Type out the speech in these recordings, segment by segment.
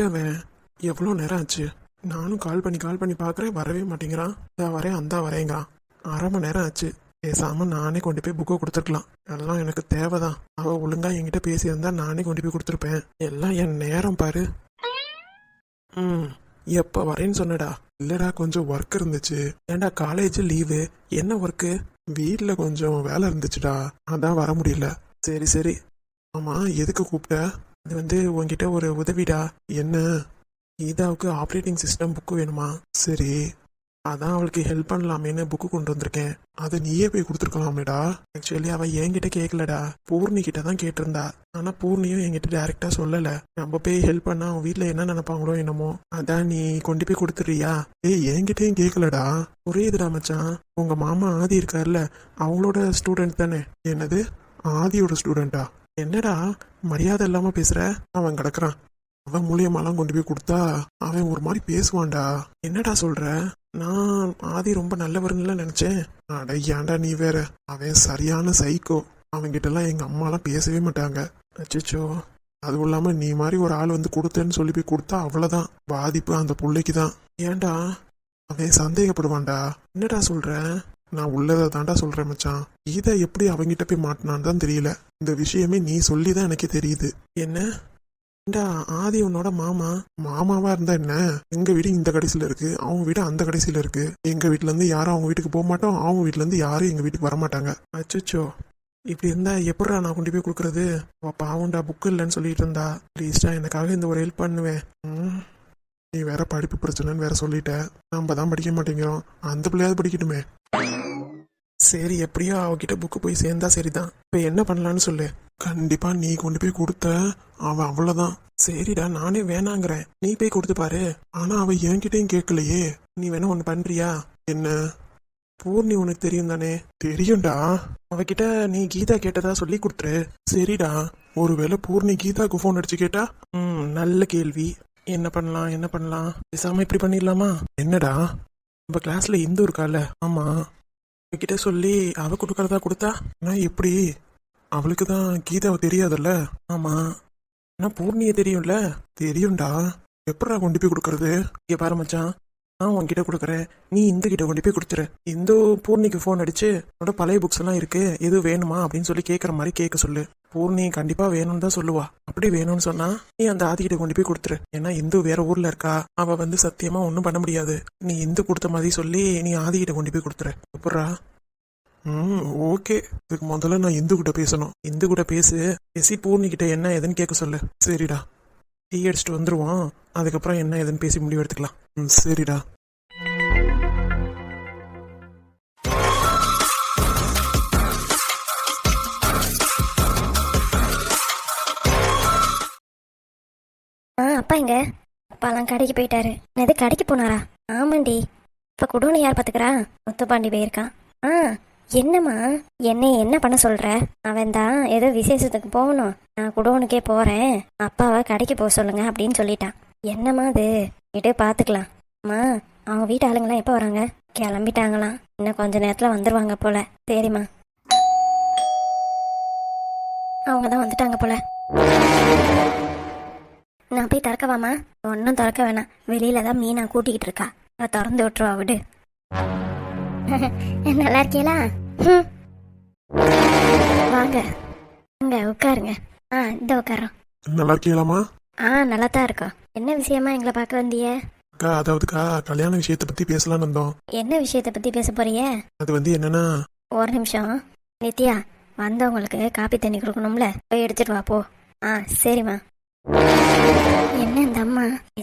எங்க அவன்? எவ்வளோ நேரம் ஆச்சு? நானும் கால் பண்ணி கால் பண்ணி பார்க்குறேன். வரவே மாட்டேங்கிறான். இதா வரேன் அந்தா வரேங்கிறான். அரை மணி நேரம் ஆச்சு. பேசாமல் நானே கொண்டு போய் புக்கை கொடுத்துருக்கலாம். எல்லாம் எனக்கு தேவைதான். அவள் ஒழுங்காக என்கிட்ட பேசியிருந்தா நானே கொண்டு போய் கொடுத்துருப்பேன். எல்லாம் என் நேரம் பாரு. ம் எப்போ வரேன்னு சொன்னடா. இல்லைடா கொஞ்சம் ஒர்க் இருந்துச்சு. ஏன்டா காலேஜ் லீவு என்ன ஒர்க்கு வீட்டில் கொஞ்சம் வேலை இருந்துச்சுடா. அதான் வர முடியல. சரி சரி. ஆமாம் எதுக்கு கூப்பிட்ட? இது வந்து உன்கிட்ட ஒரு உதவிடா? என்ன? கீதாவுக்கு ஆப்ரேட்டிங் சிஸ்டம் புக்கு வேணுமா? சரி. அதான் அவளுக்கு ஹெல்ப் பண்ணலாமேன்னு புக்கு கொண்டு வந்திருக்கேன். அதை நீயே போய் கொடுத்துருக்கலாமேடா. ஆக்சுவலி அவ என்கிட்ட கேட்கலடா. பூர்ணி கிட்ட தான் கேட்டிருந்தா. ஆனா பூர்ணியும் என்கிட்ட டைரக்டா சொல்லல. நம்ம போய் ஹெல்ப் பண்ணா அவன் வீட்டில் என்ன நினைப்பாங்களோ என்னமோ. அதான் நீ கொண்டு போய் கொடுத்துறியா ஏய் என்கிட்டயும் கேட்கலடா. புரியுதுடா மச்சான். உங்க மாமா ஆதி இருக்கார்ல அவங்களோட ஸ்டூடெண்ட் தானே. என்னது? ஆதியோட ஸ்டூடெண்டா என்னடா மரியாதை இல்லாம பேசுற? அவன் கிடக்குறான். அவன் மூலியமாலாம் கொண்டு போய் கொடுத்தா அவன் ஒரு மாதிரி பேசுவான்டா. என்னடா சொல்ற? நான் ஆதி ரொம்ப நல்லவர்னு நினைச்சேன். அட ஏன்டா நீ வேற? அவன் சரியான சைக்கோ அவன்கிட்ட எல்லாம் எங்க அம்மாலாம் பேசவே மாட்டாங்க. அச்சோ அதுவும் இல்லாம நீ மாதிரி ஒரு ஆள் வந்து கொடுத்தேன்னு சொல்லி போய் கொடுத்தா அவ்வளவுதான். பாதிப்பு அந்த பிள்ளைக்கு தான் ஏன்டா? அவன் சந்தேகப்படுவான்டா. என்னடா சொல்ற? நான் உள்ளதை தாண்டா சொல்றேன் மச்சான். இதை எப்படி அவங்கிட்ட போய் மாட்டினான்னு தான் தெரியல. இந்த விஷயமே நீ சொல்லி தான் எனக்கு தெரியுது. என்ன? ஏண்டா ஆதி உன்னோட மாமா. மாமாவா இருந்தா என்ன? எங்க வீடு இந்த கடைசியில இருக்கு. அவங்க வீடு அந்த கடைசியில இருக்கு. எங்க வீட்டுல இருந்து யாரும் அவங்க வீட்டுக்கு போக மாட்டோம். அவங்க வீட்டுல இருந்து யாரும் எங்க வீட்டுக்கு வர மாட்டாங்க இப்படி இருந்தா எப்படா நான் கொண்டு போய் கொடுக்கறது? அவ பாவம்டா புக்கு இல்லைன்னு சொல்லிட்டு இருந்தா. ப்ளீஸ்டா எனக்காக இந்த ஒரு ஹெல்ப் பண்ணுவேன். ம். நீ வேற படிப்பு பிரச்சனைன்னு வேற சொல்லிட்ட. நம்ம தான் படிக்க மாட்டேங்கிறோம். அந்த பிள்ளையாவது படிக்கட்டுமே. சரி எப்படியோ அவகிட்ட புக்கு போய் சேர்ந்தா சரிதான். இப்ப என்ன பண்ணலான்னு சொல்லு. கண்டிப்பா நீ கொண்டு போய் கொடுத்த. அவன் அவ்வளவுதான். சரிடா நானே வேணாங்கிறேன். நீ போய் கொடுத்து பாரு. ஆனா அவ என்கிட்டயும் கேட்கலையே. நீ வேணா ஒண்ணு பண்றியா? என்ன? பூர்ணி உனக்கு தெரியும் தானே? தெரியும்டா. அவகிட்ட நீ கீதா கேட்டதா சொல்லி கொடுத்துரு. சரிடா. ஒருவேளை பூர்ணி கீதாக்கு ஃபோன் அடிச்சு கேட்டா? ம் நல்ல கேள்வி. என்ன பண்ணலாம் என்ன பண்ணலாம்? பேசாம இப்படி பண்ணிடலாமா? என்னடா? நம்ம கிளாஸ்ல இந்து இருக்கால. ஆமா. அவகிட்ட சொல்லி அவ கொடுக்கறதா கொடுத்தா? நான் எப்படி? அவளுக்கு தான் கீதாவை தெரியாதுல்ல? ஆமா. ஆனா பூர்ணியை தெரியும்ல? தெரியும்டா. எப்படா கொண்டு போய் கொடுக்கறது? இங்க பாரு மச்சான். நான் உன்கிட்ட கொடுக்குறேன். நீ இந்த கிட்ட கொண்டு போய் கொடுத்துரு. இந்த பூர்ணிக்கு ஃபோன் அடிச்சு உன்னோட பழைய புக்ஸ் எல்லாம் இருக்கு. எது வேணுமா? அப்படின்னு சொல்லி கேட்குற மாதிரி கேட்க சொல்லு. பூர்ணி கண்டிப்பா வேணும்னு தான் சொல்லுவா. அப்படி வேணும்னு சொன்னா நீ அந்த ஆதிக்கிட்ட கொண்டு போய் கொடுத்துரு. ஏன்னா இந்து வேற ஊர்ல இருக்கா. அவ வந்து சத்தியமா ஒன்றும் பண்ண முடியாது. நீ இந்து கொடுத்த மாதிரி சொல்லி நீ ஆதிக்கிட்ட கொண்டு போய் கொடுத்துரு. அப்புறா ம் ஓகே. இதுக்கு முதல்ல நான் இந்து கிட்ட பேசணும். இந்து கூட பேசு. பேசி பூர்ணி கிட்ட என்ன ஏதுன்னு கேட்க சொல்லு. சரிடா. டீ அடிச்சுட்டு வந்துடுவான் அதுக்கப்புறம் என்ன ஏதுன்னு பேசி முடிவு எடுத்துக்கலாம். ம் சரிடா. ஆ அப்பா எங்க? அப்பாலாம் கடைக்கு போயிட்டாரு. என்னது கடைக்கு போனாரா? ஆமாண்டி. இப்போ குடோனு யார் பார்த்துக்கிறா முத்துப்பாண்டி போயிருக்கான் ஆ என்னம்மா? என்னை என்ன பண்ண சொல்கிற அவன் தான் ஏதோ விசேஷத்துக்கு போகணும். நான் குடோனுக்கே போகிறேன் அப்பாவை கடைக்கு போக சொல்லுங்க அப்படின்னு சொல்லிட்டான். என்னம்மா அது? இட்டு பார்த்துக்கலாம் அம்மா அவங்க வீட்டு ஆளுங்களாம் எப்போ வராங்க? கிளம்பிட்டாங்களாம். இன்னும் கொஞ்ச நேரத்தில் வந்துடுவாங்க போல. சரிம்மா. அவங்க தான் வந்துட்டாங்க போல. நான் போய் திறக்கவாமா ஒன்றும் திறக்க வேணாம். வெளியில தான் மீனா கூட்டிக்கிட்டு இருக்கா. நான் திறந்து விட்டுருவா விடு. நல்லா இருக்கீங்களா. வாங்க. இங்க உட்காருங்க. ஆ இந்த உட்காரோம் நல்லா இருக்கீங்களாமா ஆ நல்லா தான் இருக்கோம். என்ன விஷயமா எங்களை பார்க்க வந்திய அக்கா அதாவதுக்கா கல்யாண விஷயத்தை பத்தி பேசலாம்னு வந்தோம். என்ன விஷயத்தை பத்தி பேச போறிய அது வந்து என்னன்னா ஒரு நிமிஷம். நித்யா வந்தவங்களுக்கு காப்பி தண்ணி கொடுக்கணும்ல? போய் எடுத்துட்டு வா போ. ஆ சரிம்மா. என்ன இந்த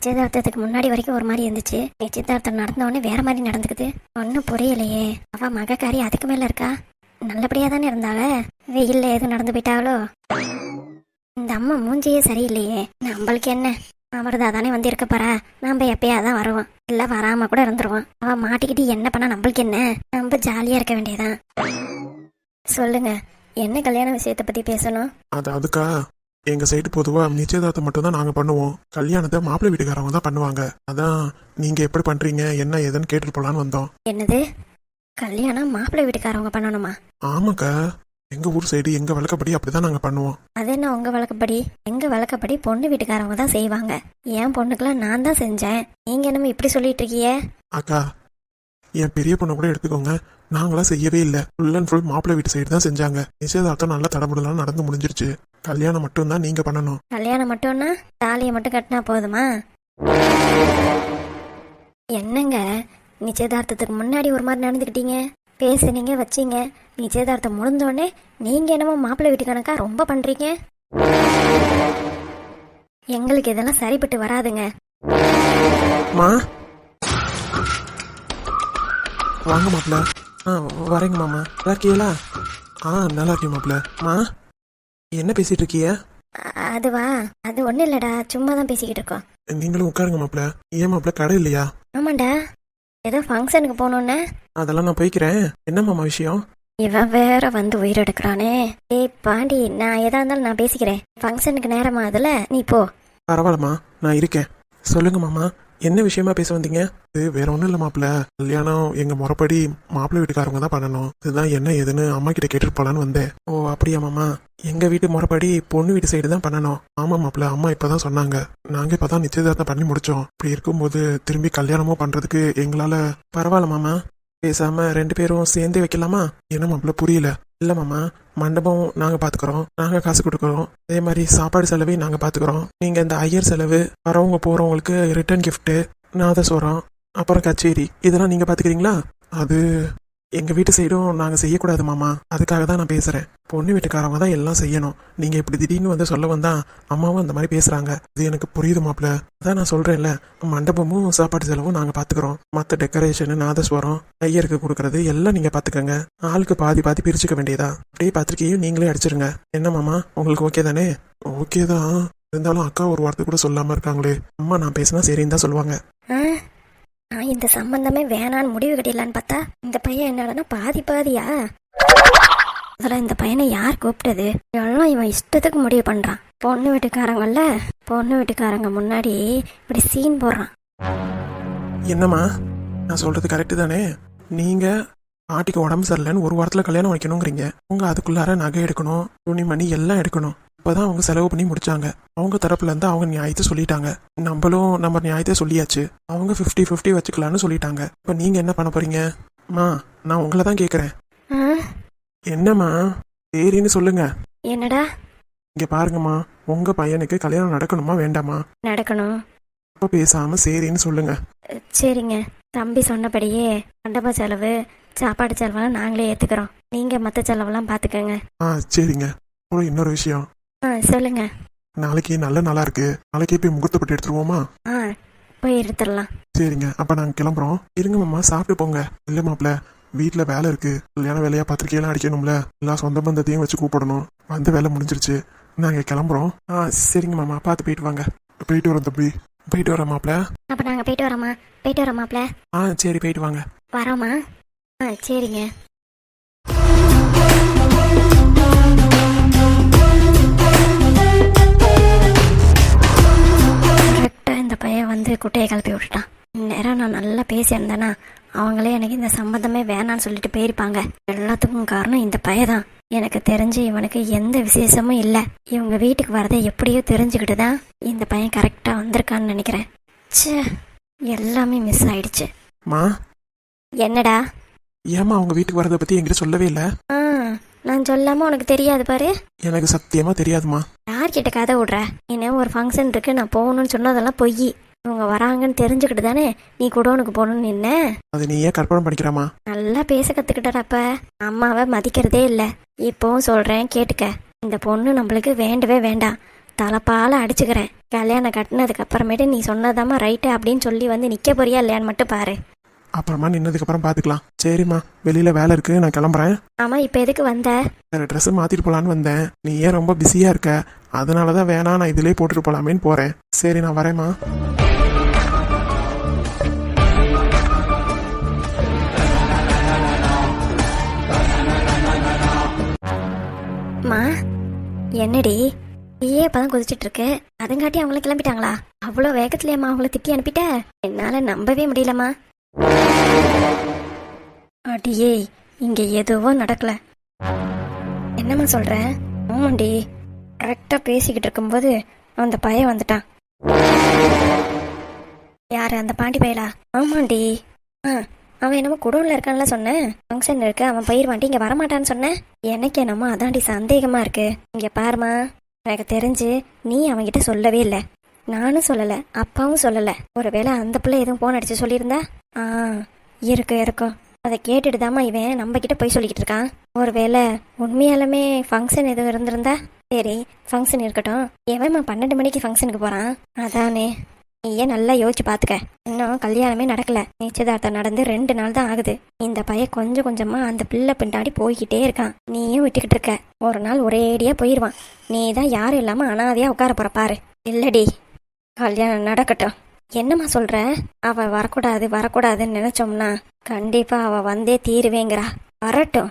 நிச்சயதார்த்தத்துக்கு முன்னாடி வரைக்கும் ஒரு மாதிரி இருந்துச்சு. நிச்சயதார்த்தம் நடந்தவொடனே வேற மாதிரி நடந்துக்குது. ஒன்றும் புரியலையே. அவ மகக்காரி அதுக்கு மேல இருக்கா? நல்லபடியா தானே இருந்தாவ? வெயில்ல எதுவும் நடந்து போயிட்டாவளோ? இந்த அம்மா மூஞ்சியே சரியில்லையே. நம்மளுக்கு என்ன? அவர்தான் தானே வந்து இருக்க போறா? நம்ம எப்பயா தான் வருவோம். இல்ல வராம கூட இருந்துருவோம். அவ மாட்டிக்கிட்டு என்ன பண்ணா? நம்மளுக்கு என்ன? நம்ம ஜாலியா இருக்க வேண்டியதான் சொல்லுங்க. என்ன கல்யாண விஷயத்தை பத்தி பேசணும்? அதாவதுக்கா எங்க சைடு பொதுவா நிச்சயதார்த்தம் மட்டும் தான் நாங்க பண்ணுவோம். கல்யாணத்தை மாப்பிள்ளை வீட்டுக்காரவங்க தான் பண்ணுவாங்க. அதான் நீங்க எப்படி பண்றீங்க என்ன ஏதுன்னு கேட்டுட்டு போலான்னு வந்தோம். என்னது? கல்யாணம் மாப்பிள்ளை வீட்டுக்காரவங்க பண்ணணுமா? ஆமாக்கா. எங்க ஊர் சைடு எங்க வழக்கப்படி அப்படிதான் நாங்க பண்ணுவோம். அது என்ன உங்க வழக்கப்படி? எங்க வழக்கப்படி பொண்ணு வீட்டுக்காரவங்க தான் செய்வாங்க. என் பொண்ணுக்கெல்லாம் நான் தான் செஞ்சேன். நீங்க என்னமோ இப்படி சொல்லிட்டு இருக்கீங்க? அக்கா என் பெரிய பொண்ணை கூட எடுத்துக்கோங்க. நாங்களாம் செய்யவே இல்லை. ஃபுல் அண்ட் ஃபுல் மாப்பிள்ளை வீட்டு சைடு தான் செஞ்சாங்க. நிச்சயதார்த்தம் நல்லா தடபுடலாம் நடந்து முடிஞ்சிருச்சு. கல்யாணம் மட்டும் தான் நீங்க பண்ணணும். கல்யாணம் மட்டும்னா தாலியை மட்டும் கட்டினா போதுமா? என்னங்க? நிச்சயதார்த்தத்துக்கு முன்னாடி ஒரு மாதிரி நடந்துக்கிட்டீங்க. பேசுனீங்க வச்சீங்க. நிச்சயதார்த்தம் முடிஞ்சோடனே நீங்க என்னமோ மாப்பிள்ளை வீட்டு கணக்கா ரொம்ப பண்றீங்க. எங்களுக்கு இதெல்லாம் சரிப்பட்டு வராதுங்க. வாங்க மாப்பிள்ள. ஆ வரேங்க மாமா. நல்லா இருக்கீங்களா? ஆ நல்லா இருக்கேன் மாப்பிள்ள. மா. என்ன பேசிட்டு இருக்கீங்க அதுவா? அது ஒன்றும் இல்லடா சும்மா தான் பேசிக்கிட்டு இருக்கோம் நீங்களும் உட்காருங்க மாப்பிள்ள ஏன் மாப்பிள்ள கடை இல்லையா? ஆமாண்டா. ஏதோ ஃபங்க்ஷனுக்கு போகணுன்னு அதெல்லாம் நான் போய்க்கிறேன். என்ன மாமா விஷயம்? இவன் வேற வந்து உயிரெடுக்கிறானே. ஏய் பாண்டி நான் எதா இருந்தாலும் நான் பேசிக்கிறேன். ஃபங்க்ஷனுக்கு நேரமா அதுல நீ போ. பரவாயில்லம்மா நான் இருக்கேன். சொல்லுங்க மாமா. என்ன விஷயமா பேச வந்தீங்க? இது வேற ஒன்றும் இல்லை மாப்பிள்ள. கல்யாணம் எங்க முறைப்படி மாப்பிள்ளை வீட்டுக்காரங்க தான் பண்ணணும். இதுதான் என்ன ஏதுன்னு அம்மா கிட்ட கேட்டுட்டு போலான்னு வந்தேன். ஓ அப்படியா மாமா. எங்க வீட்டு முறைப்படி பொண்ணு வீட்டு சைடு தான் பண்ணணும். ஆமா மாப்பிள்ள அம்மா இப்பதான் சொன்னாங்க. நாங்க இப்பதான் நிச்சயதார்த்தம் பண்ணி முடிச்சோம். இப்படி இருக்கும்போது திரும்பி கல்யாணமும் பண்றதுக்கு எங்களால பரவாயில்ல மாமா. பேசாம ரெண்டு பேரும் சேர்ந்தே வைக்கலாமா? என்ன மாப்பிள்ள புரியல. இல்ல மாமா மண்டபம் நாங்க பாத்துக்கிறோம். நாங்க காசு கொடுக்குறோம். அதே மாதிரி சாப்பாடு செலவையும் நாங்க பாத்துக்கிறோம். நீங்க இந்த ஐயர் செலவு வரவங்க போறவங்களுக்கு ரிட்டர்ன் gift நாதஸ்வரம் அப்புறம் கச்சேரி இதெல்லாம் நீங்க பாத்துக்கிறீங்களா? அது எங்கள் வீட்டு சைடும் நாங்கள் செய்யக்கூடாது மாமா. அதுக்காக தான் நான் பேசுகிறேன் பொண்ணு வீட்டுக்காரவங்க தான் எல்லாம் செய்யணும். நீங்கள் இப்படி திடீர்னு வந்து சொல்ல வந்தா அம்மாவும் அந்த மாதிரி பேசுகிறாங்க இது எனக்கு புரியுது மாப்பிள்ள. அதான் நான் சொல்கிறேன்ல மண்டபமும் சாப்பாடு செலவும் நாங்கள் பார்த்துக்குறோம் மற்ற டெக்கரேஷனு நாதஸ்வரம் ஐயருக்கு கொடுக்கறது எல்லாம் நீங்கள் பார்த்துக்கோங்க ஆளுக்கு பாதி பாதி பிரிச்சுக்க வேண்டியதா? அப்படியே பத்திரிக்கையும் நீங்களே அடிச்சிருங்க. என்ன மாமா? உங்களுக்கு ஓகே தானே? ஓகே தான். இருந்தாலும் அக்கா ஒரு வார்த்தை கூட சொல்லாமல் இருக்காங்களே. அம்மா நான் பேசினா சரின்னு தான் சொல்லுவாங்க. நான் இந்த சம்பந்தமே வேணான்னு முடிவு கட்டிடலான்னு பார்த்தா இந்த பையன் என்னடனா பாதி பாதியா? அதில் இந்த பையனை யார் கூப்பிட்டது? எல்லாம் இவன் இஷ்டத்துக்கு முடிவு பண்றான். பொண்ணு வீட்டுக்காரங்கல்ல பொண்ணு வீட்டுக்காரங்க முன்னாடி இப்படி சீன் போடுறான். என்னம்மா? நான் சொல்றது கரெக்டு தானே? நீங்க பாட்டிக்கு உடம்பு சரியில்லைன்னு ஒரு வாரத்தில் கல்யாணம் வைக்கணுங்கிறீங்க. உங்க அதுக்குள்ளார நகை எடுக்கணும் துணிமணி எல்லாம் எடுக்கணும். இப்பதான் அவங்க செலவு பண்ணி முடிச்சாங்க. அவங்க தரப்புல இருந்து அவங்க நியாயத்தை சொல்லிட்டாங்க. நம்மளும் நம்ம நியாயத்தை சொல்லியாச்சு. அவங்க 50 50 வச்சுக்கலாம்னு சொல்லிட்டாங்க. இப்ப நீங்க என்ன பண்ண போறீங்க? மா நான் உங்களை தான் கேக்குறேன். ஆ? என்னம்மா? சரின்னு சொல்லுங்க. என்னடா? இங்க பாருங்கம்மா. உங்க பையனுக்கு கல்யாணம் நடக்கணுமா வேண்டாமா? நடக்கணும். அப்ப பேசாம சரின்னு சொல்லுங்க. சரிங்க. தம்பி சொன்னபடியே மண்டப செலவு சாப்பாடு செலவெல்லாம் நாங்களே ஏற்றுக்கிறோம் நீங்கள் மற்ற செலவெல்லாம் பார்த்துக்கோங்க ஆ சரிங்க. அப்புறம் இன்னொரு விஷயம். ஆ சொல்லுங்க. நாளைக்கு நல்ல நாளா இருக்கு. நாளைக்கே போய் முகூர்த்தப்பட்டு எடுத்துருவோமா? ஆ போய் எடுத்துடலாம். சரிங்க. அப்ப நாங்க கிளம்புறோம். இருங்க மாமா சாப்பிட்டு போங்க. இல்ல மாப்ள வீட்ல வேலை இருக்கு. கல்யாண வேலையா பத்திரிக்கையெல்லாம் அடிக்கணும்ல? எல்லா சொந்த பந்தத்தையும் வச்சு கூப்பிடணும். வந்த வேலை முடிஞ்சிருச்சு. நாங்க கிளம்புறோம். ஆ சரிங்க மாமா. பார்த்து போயிட்டு வாங்க. போயிட்டு வரோம் தம்பி. போயிட்டு வரோம் மாப்ள அப்போ நாங்கள் போயிட்டு வரோம்மா போயிட்டு வரோம் மாப்ள ஆ சரி போயிட்டு வாங்க. வரோம்மா ஆ சரிங்க. பையன் வந்து குட்டையை கிளப்பி விட்டுட்டான். நேரம் நான் நல்லா பேசியிருந்தேன்னா அவங்களே எனக்கு இந்த சம்மந்தமே வேணான்னு சொல்லிட்டு போயிருப்பாங்க. எல்லாத்துக்கும் காரணம் இந்த பையன் தான் எனக்கு தெரிஞ்சு இவனுக்கு எந்த விசேஷமும் இல்லை. இவங்க வீட்டுக்கு வரதை எப்படியோ தெரிஞ்சுக்கிட்டு தான் இந்த பையன் கரெக்டாக வந்திருக்கான்னு நினைக்கிறேன். ச்சே எல்லாமே மிஸ் ஆயிடுச்சு. மா? என்னடா? ஏமா அவங்க வீட்டுக்கு வரதை பத்தி என்கிட்ட சொல்லவே இல்ல? நான் சொல்லாம உனக்கு தெரியாது பாரு. எனக்கு சத்தியமா தெரியாதுமா. யார்கிட்ட கதை விடுற? இன்னும் ஒரு ஃபங்க்ஷன் இருக்கு நான் போகணும்னு சொன்னதெல்லாம் பொய். இவங்க வராங்கன்னு தெரிஞ்சுக்கிட்டு தானே நீ குடோனுக்கு போகணும்னு நின்ன? அது நீ ஏன் கற்பனை பண்ணிக்கிறாமா நல்லா பேச கத்துக்கிட்டறப்ப அம்மாவை மதிக்கிறதே இல்லை. இப்போவும் சொல்றேன் கேட்டுக்க. இந்த பொண்ணு நம்மளுக்கு வேண்டவே வேண்டாம். தலைப்பால அடிச்சுக்கிறேன். கல்யாணம் கட்டினதுக்கு அப்புறமேட்டு நீ சொன்னதாம்மா ரைட்டு அப்படின்னு சொல்லி வந்து நிக்க போறியா இல்லையான்னு மட்டும் பாரு. அப்புறமா நின்னதுக்கு அப்புறம் பாத்துக்கலாம். சரிம்மா வெளியில வேலை இருக்கு நான் கிளம்புறேன். ஆமா இப்போ எதுக்கு வந்த? வேற ட்ரெஸ் மாத்திட்டு போலான்னு வந்தேன். நீ ஏன் ரொம்ப பிஸியா இருக்க. அதனாலதான் வேணாம் நான் இதுலயே போட்டுட்டு போலாமேன்னு போறேன். சரி நான் வரேம்மா. மா என்னடி? நீயே இப்பதான் கொதிச்சிட்டு இருக்கு அதுங்காட்டி அவங்கள கிளம்பிட்டாங்களா? அவ்வளோ வேகத்துலயம்மா அவங்கள திட்டி அனுப்பிட்ட? என்னால நம்பவே முடியலம்மா. அடியே இங்க எதுவும் நடக்கல. என்னம்மா சொல்ற? ஆமாண்டி கரெக்டா பேசிக்கிட்டு இருக்கும்போது அந்த பையன் வந்துட்டான். யாரு அந்த பாண்டி பயலா? ஆமாண்டி. ஆ அவன் என்னமோ குடோன்ல இருக்கான்ல சொன்னேன் ஃபங்க்ஷன் இருக்கு அவன் பயிர்வாண்டி இங்க வரமாட்டான்னு சொன்னேன் எனக்கு என்னமோ அதாண்டி சந்தேகமா இருக்கு. இங்க பாருமா எனக்கு தெரிஞ்சு நீ அவன்கிட்ட சொல்லவே இல்லை. நானும் சொல்லல அப்பாவும் சொல்லல. ஒருவேளை அந்த பிள்ளை எதுவும் போன் அடிச்சு சொல்லியிருந்தா? ஆ இருக்கும் இருக்கும் அதை கேட்டுட்டு தாம்மா இவன் நம்ம கிட்ட போய் சொல்லிக்கிட்டு இருக்கான். ஒருவேளை உண்மையாலுமே ஃபங்க்ஷன் எதுவும் இருந்திருந்தா? சரி ஃபங்க்ஷன் இருக்கட்டும். எவன்மா பன்னெண்டு மணிக்கு ஃபங்க்ஷனுக்கு போகிறான் அதானே. நீயே நல்லா யோசிச்சு பார்த்துக்க இன்னும் கல்யாணமே நடக்கல. நிச்சயதார்த்தம் நடந்து ரெண்டு நாள் தான் ஆகுது. இந்த பையன் கொஞ்சம் கொஞ்சமா அந்த பிள்ளை பின்னாடி போய்கிட்டே இருக்கான். நீயும் விட்டுக்கிட்டு இருக்க. ஒரு நாள் ஒரேடியா போயிடுவான் நீ தான் யாரும் இல்லாம அனாதையா உட்கார போற பாரு. இல்லடி. கல்யாணம் நடக்கட்டும். என்னம்மா சொல்ற? அவ வரக்கூடாது வரக்கூடாதுன்னு நினைச்சோம்னா கண்டிப்பா அவ வந்தே தீருவேங்கிறா. வரட்டும்.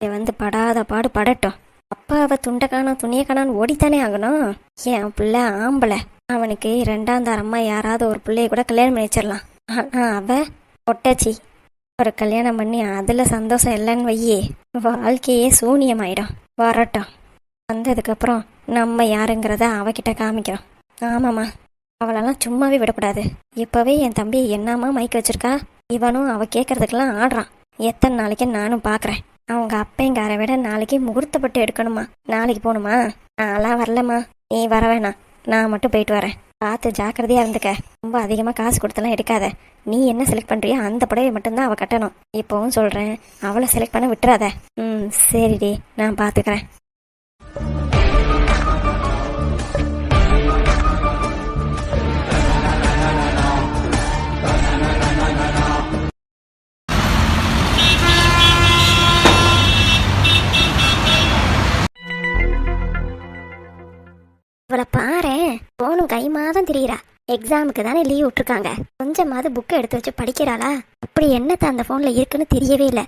இதை வந்து படாத பாடு படட்டும். அப்பா அவ துண்டை காணோம் துணியை ஓடித்தானே ஆகணும்? என் பிள்ளை ஆம்பளை. அவனுக்கு ரெண்டாம் தரமா யாராவது ஒரு பிள்ளைய கூட கல்யாணம் பண்ணி வச்சிடலாம். ஆனா அவ ஒட்டாச்சி ஒரு கல்யாணம் பண்ணி அதுல சந்தோஷம் இல்லைன்னு வையே வாழ்க்கையே சூனியமாயிடும். வரட்டும். வந்ததுக்கப்புறம் நம்ம யாருங்கிறத அவகிட்ட காமிக்கிறோம். ஆமாம்மா. அவளெல்லாம் சும்மாவே விடக்கூடாது. இப்போவே என் தம்பி என்னம்மா மைக் வச்சிருக்கா? இவனும் அவள் கேட்கறதுக்கெல்லாம் ஆடுறான். எத்தனை நாளைக்கு நானும் பார்க்குறேன் அவங்க அப்பைங்கார விட நாளைக்கு முகூர்த்தப்பட்டு எடுக்கணுமா? நாளைக்கு போகணுமா? நான்லாம் வரலம்மா. நீ வர வேணாம். நான் மட்டும் போயிட்டு வரேன். பார்த்து ஜாக்கிரதையா இருந்துக்க. ரொம்ப அதிகமாக காசு கொடுத்தலாம் எடுக்காத. நீ என்ன செலக்ட் பண்ணுறியோ அந்த புடவை மட்டும்தான் அவள் கட்டணும். இப்போவும் சொல்கிறேன் அவளை செலக்ட் பண்ண விட்டுறாத. ம் சரிடி. நான் பார்த்துக்கிறேன். தான் தெரியுறா. எக்ஸாமுக்கு தானே லீவ் விட்டுருக்காங்க. கொஞ்சமாவது புக்கை எடுத்து வச்சு படிக்கிறாளா? அப்படி என்னத்த அந்த ஃபோனில் இருக்குன்னு தெரியவே இல்லை.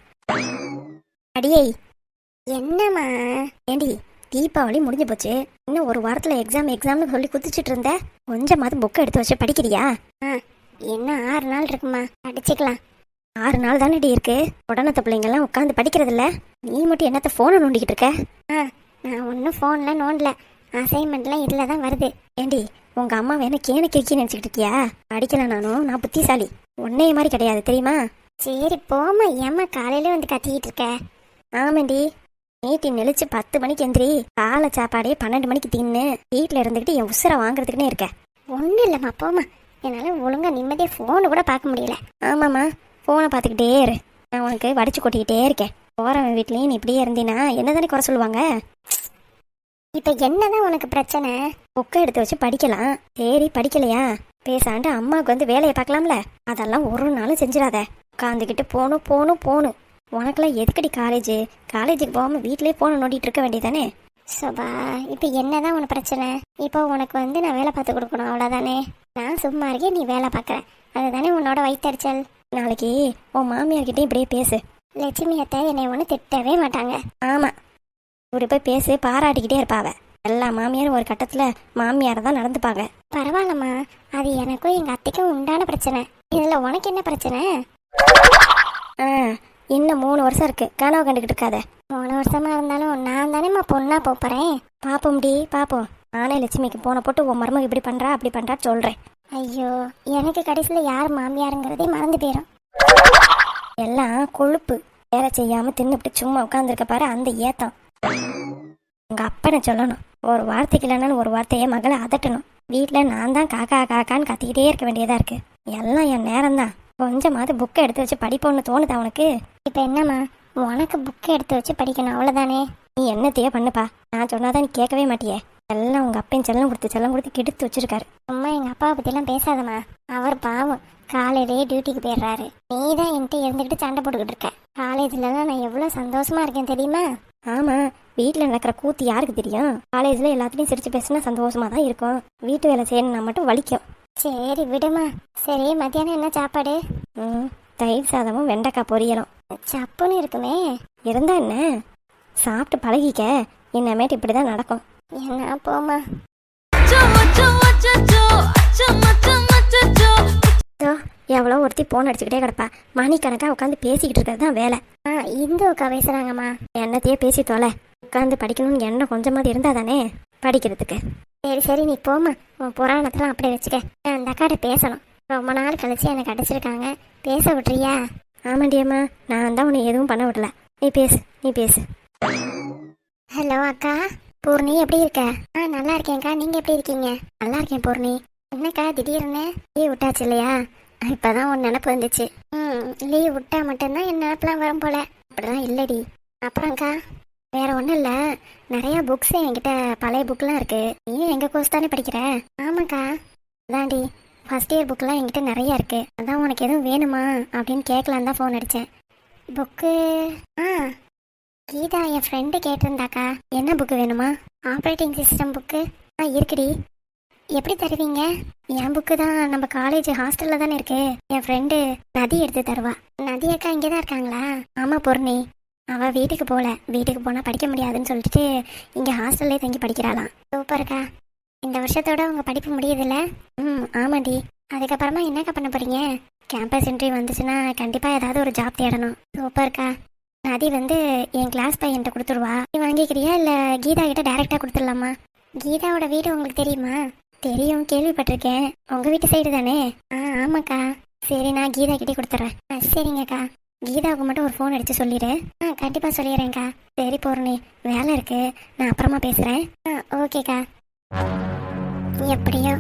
அடியே என்னம்மா? ஏண்டி தீபாவளி முடிஞ்சு போச்சு. இன்னும் ஒரு வாரத்தில் எக்ஸாம் எக்ஸாம்னு சொல்லி குதிச்சிட்டு இருந்த. கொஞ்சமாவது புக்கை எடுத்து வச்சு படிக்கிறியா? ஆ என்ன ஆறு நாள் இருக்குமா? படிச்சுக்கலாம். ஆறு நாள் தானே இருக்கு. உடனத்த பிள்ளைங்கெல்லாம் உட்காந்து படிக்கிறதில்ல நீ மட்டும் என்னத்த ஃபோனை நோண்டிக்கிட்டு இருக்க? ஆ நான் ஒன்றும் ஃபோன்லாம் நோண்டல. அசைன்மெண்ட்லாம் இதில் தான் வருது. ஏண்டி உங்க அம்மா வேணா கேன கிறுக்கி நினச்சிக்கிட்டு இருக்கியா? படிக்கல நானும் நான் புத்திசாலி. உன்னைய மாதிரி கிடையாது தெரியுமா? சரி போமா ஏம்மா காலையில வந்து கத்திக்கிட்டு இருக்க? ஆமாண்டி. நேற்று நெளிச்சு பத்து மணிக்கு எந்திரி. காலை சாப்பாடே பன்னெண்டு மணிக்கு தின்னு. வீட்டில் இருந்துக்கிட்டு என் உசுரை வாங்குறதுக்குன்னே இருக்க. ஒன்றும் இல்லைம்மா போமா என்னால் ஒழுங்காக நிம்மதியாக ஃபோனு கூட பார்க்க முடியல. ஆமாம்மா. ஃபோனை பார்த்துக்கிட்டே இரு. நான் உனக்கு வடிச்சு கொட்டிக்கிட்டே இருக்கேன். போகிறவன் வீட்லேயும் நீ இப்படியே இருந்தீன்னா என்ன தானே குறை சொல்லுவாங்க? இப்போ என்னதான் உனக்கு பிரச்சனை? புக்கை எடுத்து வச்சு படிக்கலாம். சரி படிக்கலையா? பேசாண்டு அம்மாவுக்கு வந்து வேலையை பார்க்கலாம்ல? அதெல்லாம் ஒரு நாளும் செஞ்சிடாத. உட்காந்துக்கிட்டு போகணும் போகணும் போகணும் உனக்கெல்லாம் எதுக்கடி காலேஜ் காலேஜுக்கு போகாம வீட்டிலே போன நோண்டிட்டு இருக்க வேண்டியதானே சோபா இப்போ என்னதான் உனக்கு பிரச்சனை? இப்போ உனக்கு வந்து நான் வேலை பார்த்து கொடுக்கணும் அவ்வளோதானே நான் சும்மா இருக்கேன் நீ வேலை பார்க்குற. அதுதானே உன்னோட வயிற்றுச்சல் நாளைக்கு உன் மாமியார்கிட்டயும் இப்படியே பேசு. லட்சுமி அத்தை என்னை ஒன்று திட்டவே மாட்டாங்க. ஆமாம் இப்படி போய் பேசி பாராட்டிக்கிட்டே இருப்பாவ. எல்லா மாமியாரும் ஒரு கட்டத்தில் மாமியாரை தான் நடந்துப்பாங்க. பரவாயில்லம்மா அது எனக்கும் எங்கள் அத்தைக்கும் உண்டான பிரச்சனை. இதில் உனக்கு என்ன பிரச்சனை? ஆ இன்னும் மூணு வருஷம் இருக்கு. கனவு கண்டுக்கிட்டு இருக்காத. மூணு வருஷமா இருந்தாலும் நான் தானேம்மா பொண்ணா போகிறேன் பார்ப்போம்டி டி நானே லட்சுமிக்கு போன போட்டு உன் மருமக இப்படி பண்றா அப்படி பண்ணுறா சொல்கிறேன் ஐயோ எனக்கு கடைசியில் யார் மாமியாருங்கிறதே மறந்து போயிடும் எல்லாம் கொழுப்பு. வேலை செய்யாம தின்னுபிட்டு சும்மா உட்காந்துருக்க பாரு அந்த ஏத்தம். உங்க அப்பனை சொல்லணும். ஒரு வார்த்தைக்கு இல்லைனாலும் ஒரு வார்த்தையை மகளை அதட்டணும். வீட்டில் நான் தான் காக்கா காக்கான்னு கத்திக்கிட்டே இருக்க வேண்டியதா இருக்கு. எல்லாம் என் நேரம் தான் கொஞ்சமாவது புக்கை எடுத்து வச்சு படிப்போம்னு தோணுதா உனக்கு? இப்போ என்னம்மா? உனக்கு புக்கை எடுத்து வச்சு படிக்கணும் அவ்வளோதானே நீ என்னத்தையோ பண்ணுப்பா. நான் சொன்னாதான் நீ கேட்கவே மாட்டியே. எல்லாம் உங்க அப்பையும் செல்லம் கொடுத்து செல்லம் கொடுத்து கெடுத்து வச்சிருக்காரு. அம்மா எங்க அப்பாவை பத்திலாம் பேசாதம்மா. அவர் பாவம். காலையிலேயே டியூட்டிக்கு போயிடுறாரு. நீ தான் என்கிட்ட இருந்துக்கிட்டு சண்டை போட்டுக்கிட்டு இருக்க. காலேஜ்லலாம் நான் எவ்வளோ சந்தோஷமா இருக்கேன் தெரியுமா? ஆமா வீட்டில் நடக்கிற கூத்து யாருக்கு தெரியும்? காலேஜில் எல்லாத்துலேயும் சிரிச்சு பேசினா சந்தோஷமா தான் இருக்கும். வீட்டு வேலை செய்யணும்னா மட்டும் வலிக்கும். சரி விடுமா. சரி மத்தியானம் என்ன சாப்பாடு? ம் தயிர் சாதமும் வெண்டைக்காய் பொரியலும். சப்புன்னு இருக்குமே. இருந்தா என்ன? சாப்பிட்டு பழகிக்க. இனிமேட்டு இப்படி தான் நடக்கும். என்ன போமா ஒருத்தி ஃபோன் அடிச்சுக்கிட்டே கிடப்பா. மணிக்கணக்காக உட்காந்து பேசிக்கிட்டு இருக்கிறது தான் வேலை. ஆ இந்துக்கா பேசுகிறாங்கம்மா என்னத்தையே பேசி தொலை உட்காந்து படிக்கணும்னு எண்ணம் கொஞ்சமாவது இருந்தா தானே? படிக்கிறதுக்கு. சரி சரி நீ போம்மா. உன் புராணத்தெல்லாம் அப்படியே வச்சுக்க. நான் அந்த அக்காட்ட பேசணும். ரொம்ப நாள் கழிச்சு எனக்கு அடிச்சிருக்காங்க பேச விட்றியா? ஆமாண்டியம்மா நான் தான் உன்னை எதுவும் பண்ண விடல. நீ பேசு நீ பேசு. ஹலோ அக்கா. பூர்ணி எப்படி இருக்க? ஆ நல்லா இருக்கேன்க்கா. நீங்க எப்படி இருக்கீங்க? நல்லா இருக்கேன் பூர்ணி. என்னக்கா திடீர்னு? லீவ் விட்டாச்சு இல்லையா? இப்பதான் உன் நினப்பு வந்துச்சு. ம் லீவ் விட்டா மட்டும்தான் என் நினப்புலாம் வரும் போல. அப்படிலாம் இல்லடி. அப்புறம்க்கா வேற ஒன்றும் இல்லை. நிறைய புக்ஸ் என்கிட்ட பழைய புக்லாம் இருக்கு. நீ எங்கள் கோர்ஸ் தானே படிக்கிற? ஆமாக்கா. அதான்டி. ஃபர்ஸ்ட் இயர் புக்கெலாம் என்கிட்ட நிறைய இருக்கு. அதான் உனக்கு எதுவும் வேணுமா? அப்படின்னு கேட்கலான்னு தான் ஃபோன் அடித்தேன் புக்கு ஆ. கீதா என் ஃப்ரெண்டு கேட்டிருந்தாக்கா. என்ன புக்கு வேணுமா? ஆப்ரேட்டிங் சிஸ்டம் புக்கு ஆ இருக்குடி. எப்படி தருவீங்க? என் புக்கு தான் நம்ம காலேஜ் ஹாஸ்டல்ல தானே இருக்கு. என் ஃப்ரெண்டு நதி எடுத்து தருவா. நதி அக்கா இங்கே தான் இருக்காங்களா? ஆமா பொருணி. அவ வீட்டுக்கு போகல. வீட்டுக்கு போனா படிக்க முடியாதுன்னு சொல்லிட்டு இங்க ஹாஸ்டல்லே தங்கி படிக்கிறாளாம். சூப்பர்க்கா இந்த வருஷத்தோட உங்க படிப்பு முடியுதுல்ல? ம் ஆமாடி அதுக்கப்புறமா என்னக்கா பண்ண போறீங்க? கேம்பஸ் இன்ட்ரி வந்துச்சுன்னா கண்டிப்பா ஏதாவது ஒரு ஜாப் தேடணும். சூப்பர்க்கா நதி வந்து என் கிளாஸ் பையன்கிட்ட கொடுத்துருவா. நீ வாங்கிக்கிறியா? இல்ல கீதா கிட்ட டைரக்டா கொடுத்துடலாமா? கீதாவோட வீடு உங்களுக்கு தெரியுமா? தெரியும் கேள்விப்பட்டிருக்கேன். உங்க வீட்டு சைடு தானே? ஆ ஆமாக்கா. சரி நான் கீதா கிட்டே கொடுத்துட்றேன் ஆ சரிங்கக்கா. கீதாவுக்கு மட்டும் ஒரு ஃபோன் அடிச்சு சொல்லிடு. ஆ கண்டிப்பாக சொல்லிடுறேன்க்கா சரி போறனே வேலை இருக்கு. நான் அப்புறமா பேசுகிறேன் ஆ ஓகேக்கா. எப்படியோ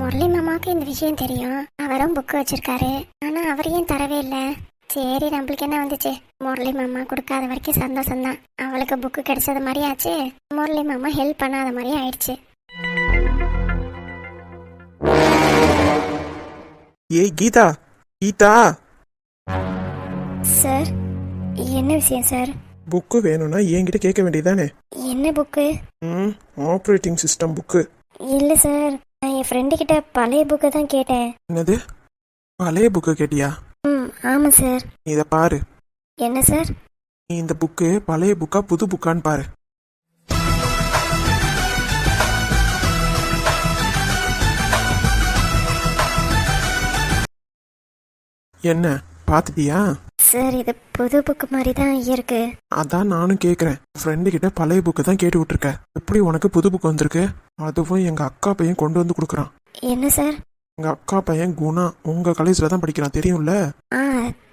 முரளி மாமாவுக்கு இந்த விஷயம் தெரியும். அவரும் புக்கு வச்சிருக்காரு. ஆனால் அவர் ஏன் தரவே இல்லை? சரி நம்மளுக்கு என்ன வந்துச்சு? முரளி மாமா கொடுக்காத வரைக்கும் சந்தோஷம் தான் அவளுக்கு புக்கு கிடைச்சது மாதிரி ஆச்சு. முரளி மாமா ஹெல்ப் பண்ணாத மாதிரி ஆயிடுச்சு. ஏய் கீதா கீதா. சார் என்ன விஷயம் சார்? புக்கு வேணும்னா என்கிட்ட கேட்க வேண்டியதானே என்ன புக்கு? ம் ஆப்ரேட்டிங் சிஸ்டம் புக்கு. இல்லை சார் நான் என் ஃப்ரெண்டு கிட்ட பழைய புக்கை தான் கேட்டேன். என்னது? பழைய புக்கு கேட்டியா? ம் ஆமாம் சார். இதை பாரு. என்ன சார்? நீ இந்த புக்கு பழைய புக்கா புது புக்கான்னு பாரு. என்ன பார்த்துட்டியா? சார் இது புது புக்கு மாதிரி தான் இருக்கு. அதான் நானும் கேட்குறேன் ஃப்ரெண்டு கிட்ட பழைய புக்கு தான் கேட்டு விட்டுருக்க. எப்படி உனக்கு புது புக்கு வந்திருக்கு? அதுவும் எங்கள் அக்கா பையன் கொண்டு வந்து கொடுக்குறான். என்ன சார்? எங்கள் அக்கா பையன் குணா உங்கள் காலேஜில் தான் படிக்கிறான் தெரியும்ல? ஆ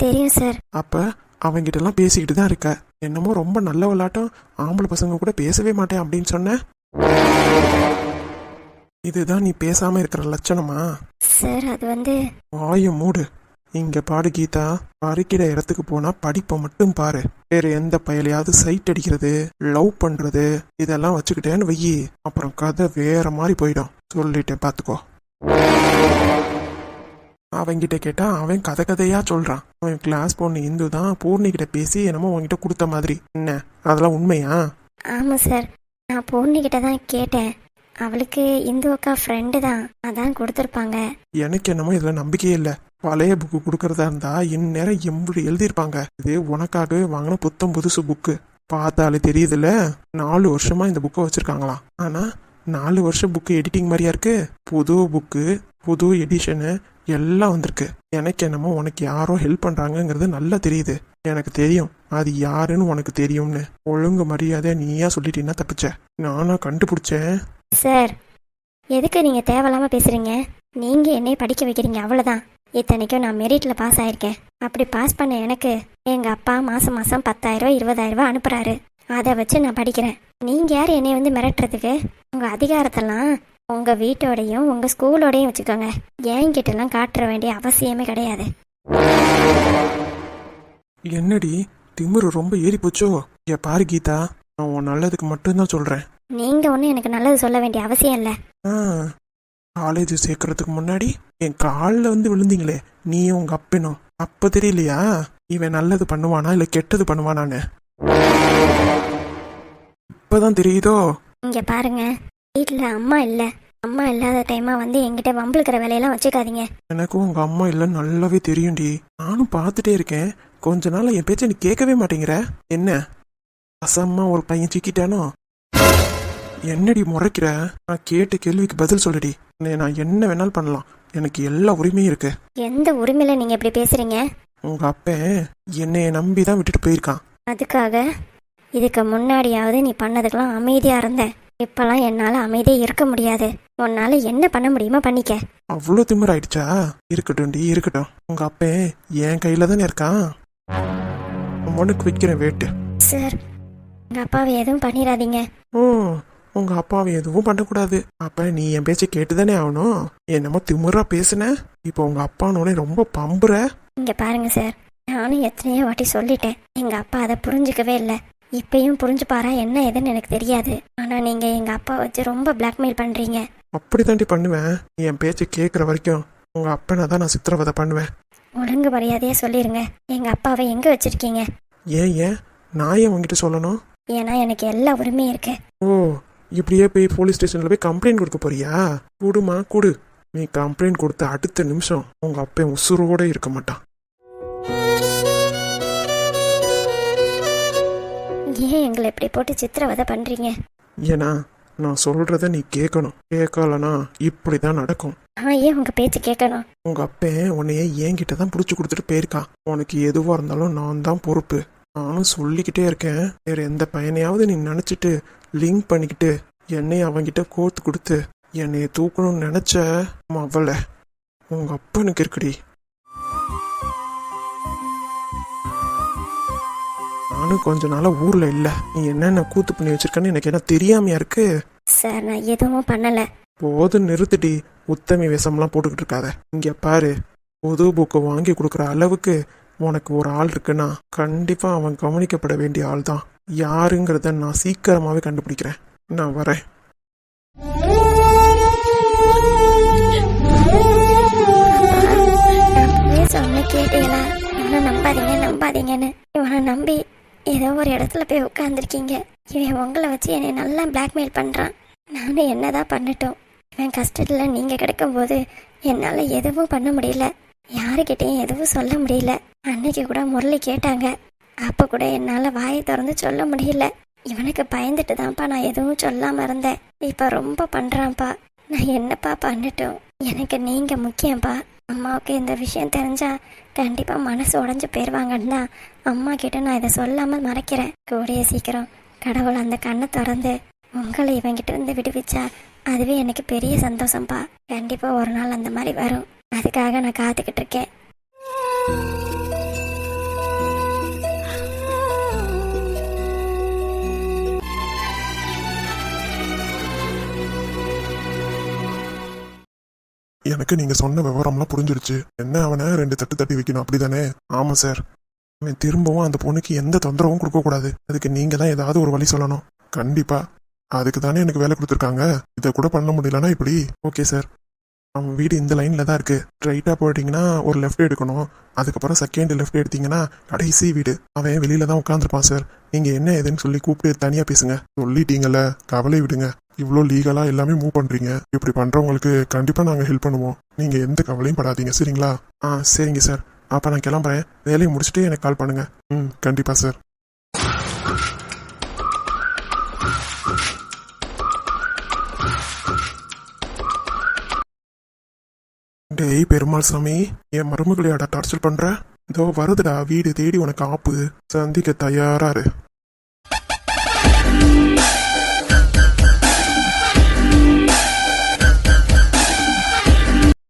தெரியும் சார். அப்போ அவங்கிட்டலாம் பேசிக்கிட்டு தான் இருக்க. என்னமோ ரொம்ப நல்ல விளாட்டம் ஆம்பளை பசங்க கூட பேசவே மாட்டேன் அப்படின்னு சொன்ன? இதுதான் நீ பேசாம இருக்கிற லட்சணமா? சார் அது வந்து வாய மூடு. இங்க பாடு கீதா. படிக்கிற இடத்துக்கு போனா படிப்பை மட்டும் பாரு. வேற எந்த பயலையாவது சைட் அடிக்கிறது லவ் பண்றது இதெல்லாம் வச்சுக்கிட்டேன்னு வையி. அப்புறம் கதை வேற மாதிரி போயிடும். சொல்லிட்டேன் பாத்துக்கோ. அவன்கிட்ட கேட்டா அவன் கதை கதையா சொல்றான். அவன் கிளாஸ் பொண்ணு இந்து தான் பூர்ணி கிட்ட பேசி என்னமோ உன்கிட்ட கொடுத்த மாதிரி. என்ன? அதெல்லாம் உண்மையா? ஆமாம் சார் நான் பொண்ணுக்கிட்ட தான் கேட்டேன். அவளுக்கு இந்து அக்கா ஃப்ரெண்டு தான். அதான் கொடுத்துருப்பாங்க. எனக்கு என்னமோ இதுல நம்பிக்கையே இல்ல. பழைய புக்கு கொடுக்கறதா இருந்தா இந்நேரம் எம்படி எழுதியிருப்பாங்க. இது உனக்காகவே வாங்கின புத்தம் புதுசு புக்கு பார்த்தாலே தெரியுதுல்ல? நாலு வருஷமா இந்த புக்கை வச்சிருக்காங்களாம் ஆனா நாலு வருஷம் புக்கு எடிட்டிங் மாதிரியா இருக்கு? புது புக்கு புது எடிஷனு எல்லாம் வந்திருக்கு. எனக்கு என்னமோ உனக்கு யாரோ ஹெல்ப் பண்றாங்கங்கிறது நல்லா தெரியுது. எனக்கு தெரியும். அது யாருன்னு உனக்கு தெரியும்னு. ஒழுங்கு மரியாதை நீயா சொல்லிட்டீங்கன்னா தப்பிச்ச. நானா கண்டுபிடிச்சேன். சார் எதுக்கு நீங்கள் தேவையில்லாம பேசுகிறீங்க நீங்கள் என்னை படிக்க வைக்கிறீங்க அவ்வளவுதான். இத்தனைக்கும் நான் மெரிட்டில் பாஸ் ஆயிருக்கேன். அப்படி பாஸ் பண்ண எனக்கு எங்கள் அப்பா மாதம் மாதம் பத்தாயிரம் இருபதாயிரம் ரூபாய் அனுப்புகிறாரு அதை வச்சு நான் படிக்கிறேன். நீங்கள் யார் என்னை வந்து மிரட்டுறதுக்கு? உங்கள் அதிகாரத்தெல்லாம் உங்கள் வீட்டோடையும் உங்கள் ஸ்கூலோடையும் வச்சுக்கோங்க. என்கிட்டலாம் காட்டுற வேண்டிய அவசியமே கிடையாது. என்னடி? திமிரு ரொம்ப ஏறி போச்சோ? ஏ பாரு கீதா நான் உன் நல்லதுக்கு மட்டும்தான் சொல்றேன். நீங்கள் ஒன்றும் எனக்கு நல்லது சொல்ல வேண்டிய அவசியம் இல்லை. ஆ. காலேஜ் சேர்க்கறதுக்கு முன்னாடி என் காலில் வந்து விழுந்தீங்களே நீயும் உங்க அப்பனும். அப்ப தெரியலையா? இவன் நல்லது பண்ணுவானா இல்ல கெட்டது பண்ணுவானான்னு? இப்பதான் தெரியுதோ? இங்கே பாருங்க. வீட்டில் அம்மா இல்லை. அம்மா இல்லாத டைமாக வந்து என்கிட்ட வம்பிழுக்கிற வேலையெல்லாம் வச்சுக்காதீங்க. எனக்கும் உங்க அம்மா இல்லைன்னு நல்லாவே தெரியும்டி. நானும் பார்த்துட்டே இருக்கேன். கொஞ்ச நாள் என் பேச்ச நீ கேட்கவே மாட்டேங்கிற. என்ன? அசம்மா ஒரு பையன் சிக்கிட்டானோ? என்னடி முறைக்கிற? நான் கேட்ட கேள்விக்கு பதில் சொல்லுடி. நான் என்ன வேணாலும் பண்ணலாம். எனக்கு எல்லா உரிமையும் இருக்கு. எந்த உரிமையில் நீங்கள் இப்படி பேசுகிறீங்க உங்க அப்பன் என்னைய நம்பி தான் விட்டுட்டு போயிருக்கான். அதுக்காக இதுக்கு முன்னாடியாவது நீ பண்ணதுக்கெல்லாம் அமைதியாக இருந்த. இப்பெல்லாம் என்னால் அமைதியாக இருக்க முடியாது. உன்னால் என்ன பண்ண முடியுமோ பண்ணிக்க. அவ்வளோ திமிர் ஆயிடுச்சா? இருக்கட்டும்டி இருக்கட்டும். உங்க அப்பே என் கையில தானே இருக்கான். உனக்கு வைக்கிறேன் வேட்டு. சார் எங்கள் அப்பாவை எதுவும் பண்ணிடாதீங்க. ஓ உங்க அப்பாவை எதுவும் பண்ணக்கூடாது. அப்ப நீ என் பேச்சை கேட்டுதானே ஆகணும்? என்னமோ திமிரா பேசுன. இப்போ உங்க அப்பானோடனே ரொம்ப பம்புற. இங்கே பாருங்க சார். நானும் எத்தனையோ வாட்டி சொல்லிட்டேன். எங்கள் அப்பா அதை புரிஞ்சுக்கவே இல்லை. இப்பயும் புரிஞ்சுப்பாரா என்ன ஏதுன்னு எனக்கு தெரியாது. ஆனால் நீங்கள் எங்கள் அப்பா வச்சு ரொம்ப பிளாக்மெயில் பண்ணுறீங்க அப்படித்தாண்டி பண்ணுவேன். நீ என் பேச்சை கேட்குற வரைக்கும் உங்க அப்பனை தான் நான் சித்திரவதை பண்ணுவேன். ஒழுங்கு மரியாதையாக சொல்லிடுங்க எங்கள் அப்பாவை எங்கே வச்சுருக்கீங்க? ஏன் ஏன்? நான் ஏன் உங்ககிட்ட சொல்லணும்? ஏன்னா எனக்கு எல்லா உரிமையும் இருக்கு. ஓ இப்படியே போய் போலீஸ் ஸ்டேஷன்ல போய் கம்ப்ளைண்ட் கொடுக்க போறியா? கூடுமா கூடு. நீ கம்ப்ளைண்ட் கொடுத்த அடுத்த நிமிஷம் உங்க அப்பன் உசுரோட இருக்க மாட்டான். ஏன் எங்களை இப்படி போட்டு சித்திரவதை பண்ணுறீங்க ஏன்னா நான் சொல்றத நீ கேட்கணும் கேட்கலனா இப்படிதான் நடக்கும். நான் ஏன் உங்கள் பேச்சு கேட்கணும்? உங்க அப்பன் உன்னைய என்கிட்ட தான் பிடிச்சி கொடுத்துட்டு போயிருக்கான். உனக்கு எதுவா இருந்தாலும் நான் தான் பொறுப்பு. நானும் சொல்லிக்கிட்டே இருக்கேன். வேற எந்த பையனையாவது நீ நினைச்சிட்டு லிங்க் பண்ணிக்கிட்டு என்னைய அவன்கிட்ட கோர்த்து கொடுத்து என்னைய தூக்கணும்னு நினைச்ச அவள உங்க அப்பனுக்கு இருக்குடி. நானும் கொஞ்ச நாளா ஊர்ல இல்ல. நீ என்னென்ன கூத்து பண்ணி வச்சிருக்கன்னு எனக்கு என்ன தெரியாமையா இருக்கு? சார் நான் எதுவும் பண்ணலை. போதும் நிறுத்துடி. உத்தமி விஷம்லாம் போட்டுக்கிட்டு இருக்காத. இங்க பாரு. பொது புக்கை வாங்கி கொடுக்குற அளவுக்கு உனக்கு ஒரு ஆள் இருக்குன்னா கண்டிப்பா அவன் கவனிக்கப்பட வேண்டிய ஆள் தான் யாருங்கிறத நான் சீக்கிரமாவே கண்டுபிடிக்கிறேன். நான் வரேன். சொன்ன கேட்டீங்களா? இவனை நம்பாதீங்க நம்பாதீங்கன்னு. இவனை நம்பி ஏதோ ஒரு இடத்துல போய் உட்காந்துருக்கீங்க இவன் உங்களை வச்சு என்னை நல்லா பிளாக்மெயில் பண்ணுறான் நானும் என்னதான் பண்ணட்டும். இவன் கஷ்டத்தில் நீங்கள் கிடைக்கும்போது என்னால் எதுவும் பண்ண முடியல. யாருக்கிட்டேயும் எதுவும் சொல்ல முடியல. அன்னைக்கு கூட முரளி கேட்டாங்க. அப்போ கூட என்னால் வாயை திறந்து சொல்ல முடியல. இவனுக்கு பயந்துட்டு தான்ப்பா நான் எதுவும் சொல்லாமல் இருந்தேன். இப்போ ரொம்ப பண்ணுறான்ப்பா நான் என்னப்பா பண்ணட்டும்? எனக்கு நீங்கள் முக்கியம்ப்பா. அம்மாவுக்கு இந்த விஷயம் தெரிஞ்சா கண்டிப்பாக மனசு உடஞ்சு போயிடுவாங்கன்னு தான் அம்மா கிட்ட நான் இதை சொல்லாமல் மறைக்கிறேன். கூடிய சீக்கிரம் கடவுள் அந்த கண்ணை திறந்து உங்களை இவங்கிட்ட இருந்து விடுவிச்சா அதுவே எனக்கு பெரிய சந்தோஷம்ப்பா. கண்டிப்பாக ஒரு நாள் அந்த மாதிரி வரும். அதுக்காக நான் காத்துக்கிட்டு இருக்கேன். எனக்கு நீங்க சொன்ன விவரம்லாம் புரிஞ்சிருச்சு. என்ன அவனை ரெண்டு தட்டு தட்டி வைக்கணும்? அப்படிதானே? ஆமா சார். அவன் திரும்பவும் அந்த பொண்ணுக்கு எந்த தொந்தரவும் கொடுக்க கூடாது அதுக்கு நீங்க தான் ஏதாவது ஒரு வழி சொல்லணும். கண்டிப்பா. அதுக்கு தானே எனக்கு வேலை கொடுத்துருக்காங்க. இதை கூட பண்ண முடியலன்னா இப்படி? Okay sir. அவன் வீடு இந்த லைன்ல தான் இருக்கு. ஸ்ட்ரைட்டா போயிட்டீங்கன்னா ஒரு லெஃப்ட் எடுக்கணும். அதுக்கப்புறம் செகண்ட் லெஃப்ட் எடுத்தீங்கன்னா கடைசி வீடு. அவன் வெளியில தான் உட்காந்துருப்பான் சார். நீங்க என்ன ஏதுன்னு சொல்லி கூப்பிட்டு தனியா பேசுங்க. சொல்லிட்டீங்கல்ல. கவலை விடுங்க. இவ்வளோ லீகலா எல்லாமே மூவ் பண்றீங்க. இப்படி பண்றவங்களுக்கு கண்டிப்பா நாங்க ஹெல்ப் பண்ணுவோம். நீங்க எந்த கவலையும் படாதீங்க சரிங்களா? ஆ சரிங்க சார் அப்ப நான் கிளம்புறேன். வேலையை முடிச்சுட்டு எனக்கு கால் பண்ணுங்க. ம் கண்டிப்பா சார் டேய் பெருமாள் சாமி என் மருமகளையாடா டார்ச்சர் பண்ற? இதோ வருதுடா வீடு தேடி உனக்கு ஆப்பு. சந்திக்க தயாரா இரு.